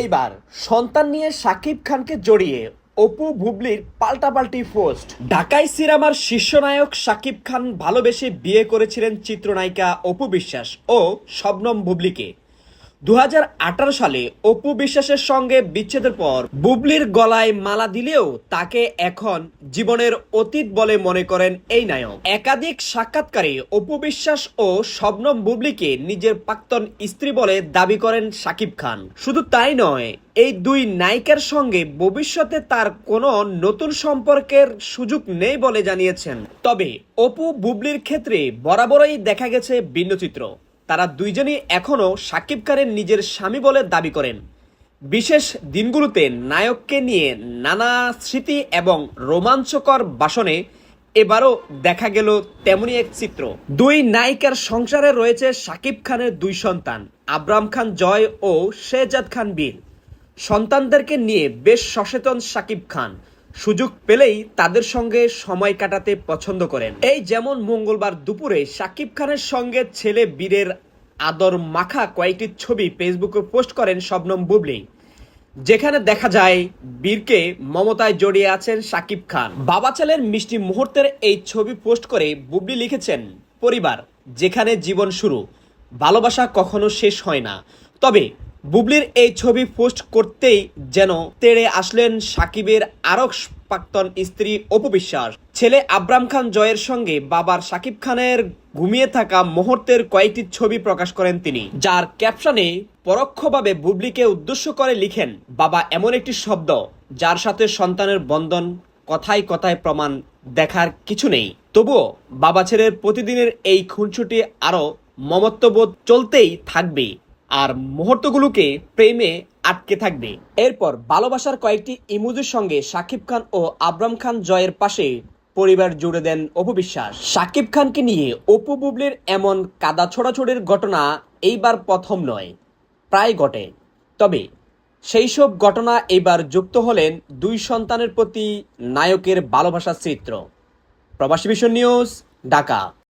এইবার সন্তান নিয়ে সাকিব খানকে জড়িয়ে অপু ভুবলির পাল্টাপাল্টি পোস্ট। ঢাকাই সিনেমার শীর্ষনায়ক সাকিব খান ভালোবেসে বিয়ে করেছিলেন চিত্রনায়িকা অপু বিশ্বাস ও শবনম বুবলিকে। দু হাজার আঠারো সালে অপু বিশ্বাসের সঙ্গে বিচ্ছেদের পর বুবলির গলায় মালা দিলেও তাকে এখন জীবনের অতীত বলে মনে করেন এই নায়ক। একাধিক সাক্ষাৎকারে অপু বিশ্বাস ও শবনম বুবলিকে নিজের প্রাক্তন স্ত্রী বলে দাবি করেন শাকিব খান। শুধু তাই নয়, এই দুই নায়িকার সঙ্গে ভবিষ্যতে তার কোনো নতুন সম্পর্কের সুযোগ নেই বলে জানিয়েছেন। তবে অপু বুবলির ক্ষেত্রে বরাবরই দেখা গেছে ভিন্ন চিত্র। তারা দুইজনই এখনও সাকিব খানের নিজের স্বামী বলে দাবি করেন। বিশেষ দিনগুলোতে নায়ককে নিয়ে নানা স্মৃতি এবং রোমাঞ্চকর বাসনে এবারও দেখা গেল তেমনই এক চিত্র। দুই নায়িকার সংসারে রয়েছে সাকিব খানের দুই সন্তান, আবরাম খান জয় ও শেহজাদ খান বীর। সন্তানদেরকে নিয়ে বেশ সচেতন সাকিব খান। সুযোগ পেলেই তাদের সঙ্গে সময় কাটাতে পছন্দ করেন। এই যেমন মঙ্গলবার দুপুরে সাকিব খানের সঙ্গে ছেলে বীরের আদর মাখা কয়েকটি ছবি ফেসবুকে পোস্ট করেন শবনম বুবলি। যেখানে দেখা যায়, বীরকে মমতায় জড়িয়ে আছেন সাকিব খান। বাবা ছেলের মিষ্টি মুহূর্তের এই ছবি পোস্ট করে বুবলি লিখেছেন, পরিবার, যেখানে জীবন শুরু, ভালোবাসা কখনো শেষ হয় না। তবে বুবলির এই ছবি পোস্ট করতেই যেন তেড়ে আসলেন সাকিবের আরক প্রাক্তন স্ত্রী অপু বিশ্বাস। ছেলে আবরাম খান জয়ের সঙ্গে বাবার সাকিব খানের ঘুমিয়ে থাকা মুহূর্তের কয়েকটি ছবি প্রকাশ করেন তিনি। যার ক্যাপশনে, পরোক্ষভাবে বুবলিকে উদ্দেশ্য করে লিখেন, বাবা, এমন একটি শব্দ, যার সাথে সন্তানের বন্ধন কথায় কথায় প্রমাণ দেখার কিছু নেই। তবুও বাবা ছেলের প্রতিদিনের এই খুনছুটি আরও মমত্ববোধ চলতেই থাকবে আর মুহূর্তগুলোকে প্রেমে আটকে থাকবে। এরপর ভালোবাসার কয়েকটি ইমোজির সঙ্গে সাকিব খান ও আবরাম খান জয়ের পাশে পরিবার জুড়ে দেন অপু বিশ্বাস। সাকিব খানকে নিয়ে অপু বুবলির এমন কাদা ছোড়াছড়ির ঘটনা এইবার প্রথম নয়, প্রায় ঘটে। তবে সেই সব ঘটনা এবার যুক্ত হলেন দুই সন্তানের প্রতি নায়কের ভালোবাসার চিত্র। প্রবাসী ভীষণ নিউজ, ঢাকা।